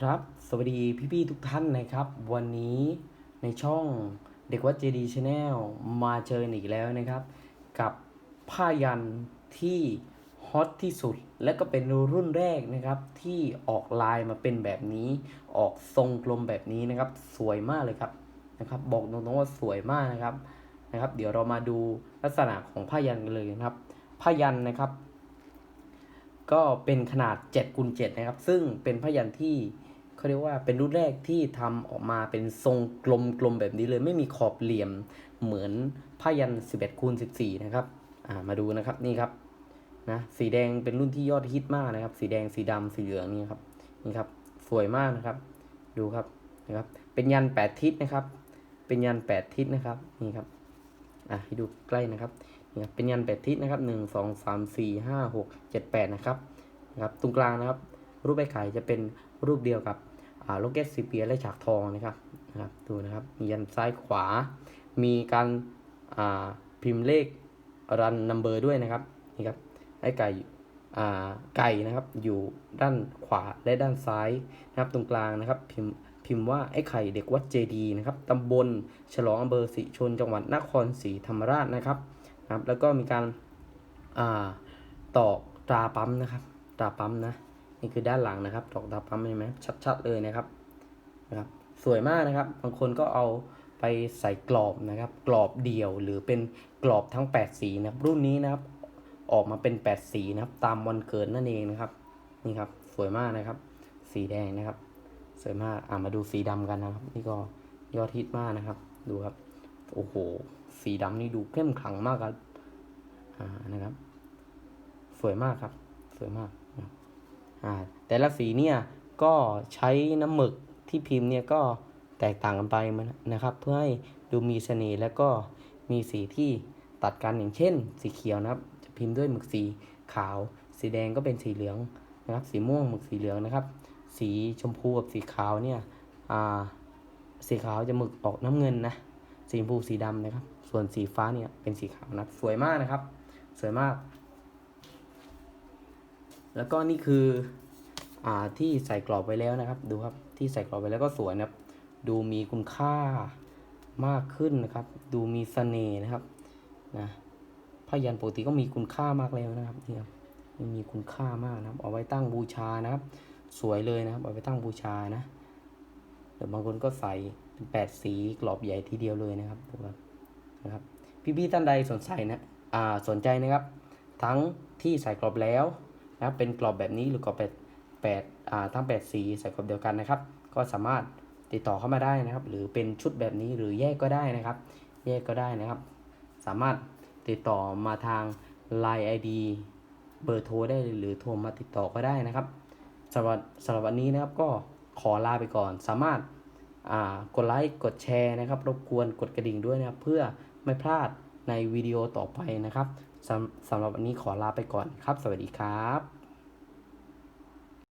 ครับ สวัสดีพี่ๆทุกท่านนะครับ วันนี้ในช่องเด็กวัดเจดีชาแนลมาเจออีกแล้วนะครับ กับผ้ายันที่ฮอตที่สุด และก็เป็นรุ่นแรกนะครับ ที่ออกลายมาเป็นแบบนี้ ออกทรงกลมแบบนี้นะครับ สวยมากเลยครับนะครับ บอกตรงๆว่าสวยมากนะครับนะครับ เดี๋ยวเรามาดูลักษณะของผ้ายันกันเลยนะครับผ้ายันนะครับ ก็เป็นขนาด7คูณ7นะครับ ซึ่งเป็นพยัญชนที่เขาเรียกว่าเป็นรุ่นแรกที่ทำออกมาเป็นทรงกลมๆแบบนี้เลย ไม่มีขอบเหลี่ยมเหมือนพยัญชน11คูณ14นะครับอ่ามาดูนะครับนี่ครับนะสีแดงเป็นรุ่นที่ยอดฮิตมากนะครับ สีแดงสีดำสีเหลืองนี่ครับนี่ครับสวยมากนะครับ ดูครับนะครับ เป็นยันแปดทิศนะครับ เป็นยันแปดทิศนะครับนี่ครับ อะให้ดูใกล้นะครับนี่ครับเป็นยันแปดทิศนะครับหนึ่งสองสามสี่ห้าหกเจ็ดแปดนะครับนะครับตรงกลางนะครับ รูปใบไข่จะเป็นรูปเดียวกับอ่าโลเกตซีเปียและฉากทองนะครับนะครับดูนะครับมียันซ้ายขวา มีการอ่าพิมพ์เลขรันนัมเบอร์ด้วยนะครับนี่ครับไอ้ไก่อ่าไก่นะครับอยู่ด้านขวาและด้านซ้ายนะครับตรงกลางนะครับพิมพ์ พิมพ์ว่าไอ้ไข่เด็กวัดเจดีนะครับตำบลฉลองอำเภอศรีชนจังหวัดนครศรีธรรมราชนะครับนะครับ แล้วก็มีการอ่าตอกตราปั๊มนะครับตราปั๊มนะนี่คือด้านหลังนะครับตอกตราปั๊มเห็นไหมชัดๆเลยนะครับนะครับ สวยมากนะครับ บางคนก็เอาไปใส่กรอบนะครับ กรอบเดี่ยวหรือเป็นกรอบทั้ง 8 สีนะครับ รุ่นนี้นะครับ ออกมาเป็น 8 สีนะครับ ตามวันเกิดนั่นเองนะครับ นี่ครับ สวยมากนะครับ สีแดงนะครับ สวยมากอ่ามาดูสีดำกันนะครับ นี่ก็ยอดฮิตมากนะครับ ดูครับ โอ้โห สีดำนี่ดูเข้มขลังมากครับอ่านะครับ สวยมากครับ สวยมากนะอ่าแต่ละสีเนี่ยก็ใช้น้ำหมึกที่พิมพ์เนี่ยก็แตกต่างกันไปมันนะครับ เพื่อให้ดูมีเสน่ห์แล้วก็มีสีที่ตัดกันอย่างเช่น สีเขียวนะครับ จะพิมพ์ด้วยหมึกสีขาว สีแดงก็เป็นสีเหลืองนะครับ สีม่วงหมึกสีเหลืองนะครับ สีชมพูกับสีขาวเนี่ยอ่าสีขาวจะหมึกออกน้ำเงินนะ สีชมพูสีดำนะครับ ส่วนสีฟ้าเนี่ยเป็นสีขาวนะครับสวยมากนะครับ สวยมาก แล้วก็นี่คืออ่าที่ใส่กรอบไว้แล้วนะครับ ดูครับที่ใส่กรอบไว้แล้วก็สวยนะครับ ดูมีคุณค่ามากขึ้นนะครับ ดูมีเสน่ห์นะครับนะผ้ายันปกติก็มีคุณค่ามากแล้วนะครับนี่ครับมีคุณค่ามากนะครับ เอาไว้ตั้งบูชานะครับ สวยเลยนะครับเอาไว้ตั้งบูชานะเดี๋ยวบางคนก็ใส่เป็นแปดสีกรอบใหญ่ทีเดียวเลยนะครับดูครับนะครับ พี่ๆท่านใดสนใจนะอ่าสนใจนะครับ ทั้งที่ใส่กรอบแล้วนะเป็นกรอบแบบนี้หรือกรอบแปดแปดอ่าทั้งแปดสีใส่กรอบเดียวกันนะครับ ก็สามารถติดต่อเข้ามาได้นะครับ หรือเป็นชุดแบบนี้หรือแยกก็ได้นะครับ แยกก็ได้นะครับ สามารถติดต่อมาทาง Line ID เบอร์โทรได้หรือโทรมาติดต่อก็ได้นะครับ สำหรับสำหรับวันนี้นะครับก็ขอลาไปก่อน สามารถากดไลค์กดแชร์นะครับ รบกวนกดกระดิ่งด้วยนะครับ เพื่อไม่พลาดในวิดีโอต่อไปนะครับสำสำหรับวันนี้ขอลาไปก่อนครับ สวัสดีครับ